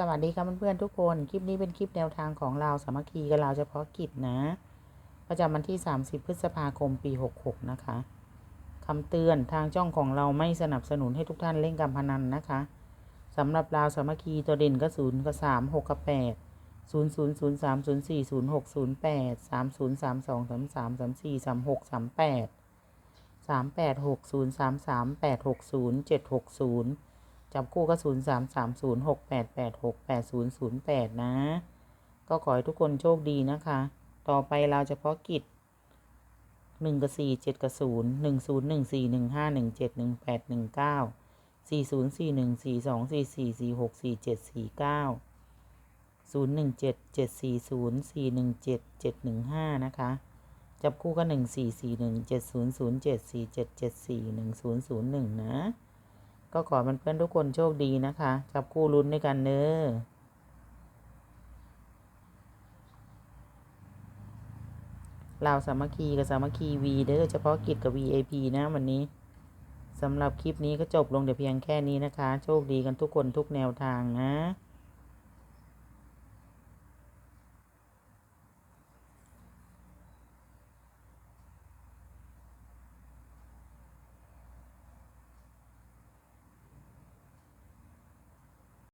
สวัสดีครับเพื่อนๆทุกคน คลิปนี้เป็นคลิปแนวทางของเราสามัคคีกับเราเฉพาะกิจนะ ประจำวันที่ 30 พฤษภาคมปี 66 นะคะคำเตือนทางจ้องของเราไม่สนับสนุนให้ทุกท่านเล่นการพนันนะคะสำหรับเราสามัคคีตัวเด่นก็ศูนย์กับสามหกกับแปดศูนย์ศูนย์ศูนย์สามศูนย์สี่ศูนย์หกศูนย์แปดสามศูนย์สามสองสามสามสามสี่สามหกสามแปดสามแปดหกศูนย์สามสามแปดหกศูนย์เจ็ดหกศูนย์ จับคู่ก็ศูนย์สามสามศูนย์หกแปดแปดหกแปดศูนย์ศูนย์แปดนะ ก็ขอให้ทุกคนโชคดีนะคะ ต่อไปเราเฉพาะกิจหนึ่งกับสี่เจ็ดกับศูนย์หนึ่งศูนย์หนึ่งสี่หนึ่งห้าหนึ่งเจ็ดหนึ่งแปดหนึ่งเก้าสี่ศูนย์สี่หนึ่งสี่สองสี่สี่สี่หกสี่เจ็ดสี่เก้าศูนย์หนึ่งเจ็ดเจ็ดสี่ศูนย์สี่หนึ่งเจ็ดเจ็ดหนึ่งห้านะคะ จับคู่ก็หนึ่งสี่สี่หนึ่งเจ็ดศูนย์ศูนย์เจ็ดสี่เจ็ดเจ็ดสี่หนึ่งศูนย์ศูนย์หนึ่งนะ ก็ขอเพื่อนๆทุกคนโชคดีนะคะจับคู่ลุ้นด้วยกันเนอะเราวสามัคคีกับสามัคคีวีเด้อเฉพาะกิจกับ VAP นะวันนี้สำหรับคลิปนี้ก็จบลงเดียวเพียงแค่นี้นะคะ โชคดีกันทุกคนทุกแนวทางนะ